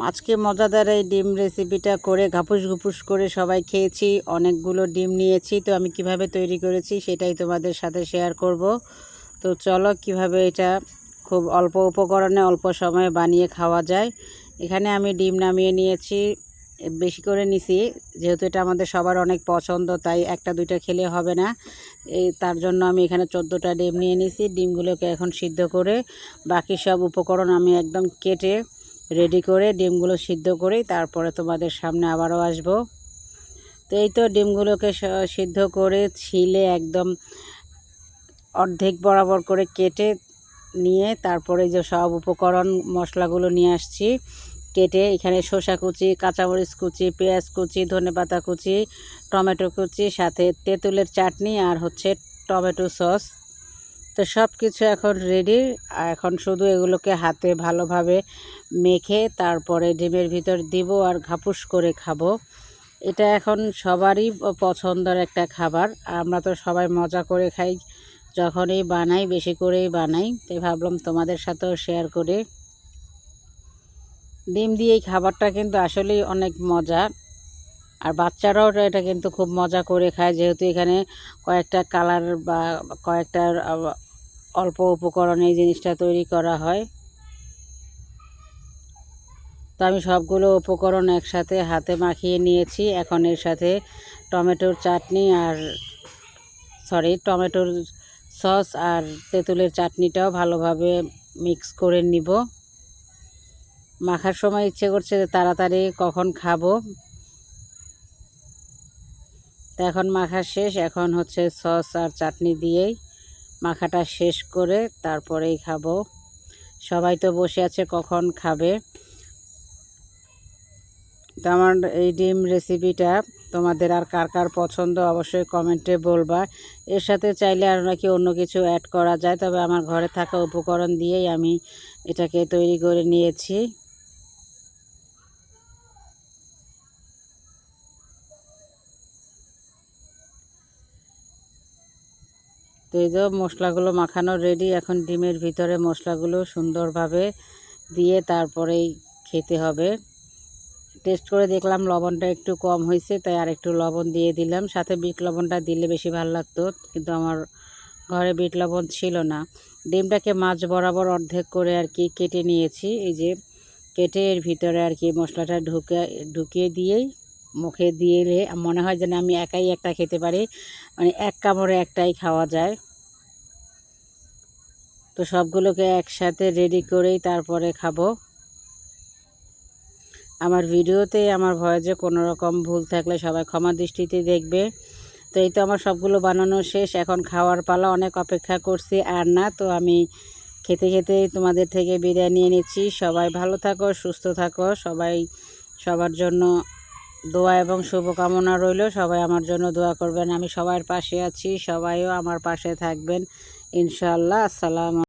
আজকে মজাদার এই ডিম রেসিপিটা করে ঘাপুস ঘুপুস করে সবাই খেয়েছি, অনেকগুলো ডিম নিয়েছি। তো আমি কীভাবে তৈরি করেছি সেটাই তোমাদের সাথে শেয়ার করব। তো চলো কীভাবে এটা খুব অল্প উপকরণে অল্প সময়ে বানিয়ে খাওয়া যায়। এখানে আমি ডিম নামিয়ে নিয়েছি, বেশি করে নিছি, যেহেতু এটা আমাদের সবার অনেক পছন্দ, তাই একটা দুইটা খেলে হবে না। এই তার জন্য আমি এখানে চোদ্দোটা ডিম নিয়ে নিছি, ডিমগুলোকে এখন সিদ্ধ করে বাকি সব উপকরণ আমি একদম কেটে রেডি করে ডিমগুলো সিদ্ধ করেই তারপরে তোমাদের সামনে আবারও আসব। তো এই তো ডিমগুলোকে সিদ্ধ করে ছিলে একদম অর্ধেক বরাবর করে কেটে নিয়ে তারপরে যে সব উপকরণ মশলাগুলো নিয়ে আসছি। কেটে এখানে শসা কুচি, কাঁচামরিচ কুচি, পেঁয়াজ কুচি, ধনেপাতা কুচি, টমেটো কুচি, সাথে তেঁতুলের চাটনি আর হচ্ছে টমেটো সস। তো সব কিছু এখন রেডি এখন শুধু এগুলোকে হাতে ভালোভাবে মেখে তারপরে ডিমের ভিতর দিব আর ঘাপুস করে খাব। এটা এখন সবারই পছন্দের একটা খাবার। আমরা তো সবাই মজা করে খাই, যখনই বানাই, বেশি করেই বানাই। তাই ভাবলাম তোমাদের সাথেও শেয়ার করে। ডিম দিয়ে এই খাবারটা কিন্তু আসলেই অনেক মজা। আর বাচ্চারাও এটা কিন্তু খুব মজা করে খায়, যেহেতু এখানে কয়েকটা কালার বা কয়েকটা অল্প উপকরণে এই জিনিসটা তৈরি করা হয়। তো আমি সবগুলো উপকরণ একসাথে হাতে মাখিয়ে নিয়েছি। এখন এর সাথে টমেটোর চাটনি আর সরি টমেটোর সস আর তেঁতুলের চাটনিটাও ভালোভাবে মিক্স করে নিব। মাখার সময় ইচ্ছে করছে যে তাড়াতাড়ি কখন খাব। এখন মাখা শেষ। এখন হচ্ছে সস আর চাটনি দিয়েই মাখাটা শেষ করে তারপরেই খাব। সবাই তো বসে আছে, কখন খাবে? তো আমার এই ডিম রেসিপিটা তোমাদের আর কার কার পছন্দ অবশ্যই কমেন্টে বলবা। এর সাথে চাইলে আর নাকি অন্য কিছু অ্যাড করা যায়, তবে আমার ঘরে থাকা উপকরণ দিয়েই আমি এটাকে তৈরি করে নিয়েছি। তো এই যে মশলাগুলো মাখানো রেডি এখন ডিমের ভিতরে মশলাগুলো সুন্দরভাবে দিয়ে তারপরেই খেতে হবে। টেস্ট করে দেখলাম লবণটা একটু কম হয়েছে, তাই আর একটু লবণ দিয়ে দিলাম। সাথে বিট লবণটা দিলে বেশি ভালো লাগতো, কিন্তু আমার ঘরে বিট লবণ ছিল না। ডিমটাকে মাছ বরাবর অর্ধেক করে আর কি কেটে নিয়েছি। এই যে কেটে এর ভিতরে আর কি মশলাটা ঢুকে, ঢুকিয়ে দিয়েই মুখে দিয়ে মনে হয় যেন আমি একাই একটা খেতে পারি। মানে এক কামড়ে একটাই খাওয়া যায়। তো সবগুলোকে একসাথে রেডি করেই তারপরে খাব। আমার ভিডিওতে আমার ভয়েসে কোনো রকম ভুল থাকলে সবাই ক্ষমা দৃষ্টিতে দেখবে। তো এই তো আমার সবগুলো বানানো শেষ। এখন খাওয়ার পালা অনেক অপেক্ষা করছি। আর না, তো আমি খেতে খেতে তোমাদের থেকে বিদায় নিয়ে নিচ্ছি। সবাই ভালো থাকো, সুস্থ থাকো। সবাই সবার জন্য দোয়া এবং শুভকামনা রইল। সবাই আমার জন্য দোয়া করবেন। আমি সবার পাশে আছি। সবাইও আমার পাশে থাকবেন। ইনশাল্লাহ আসসালাম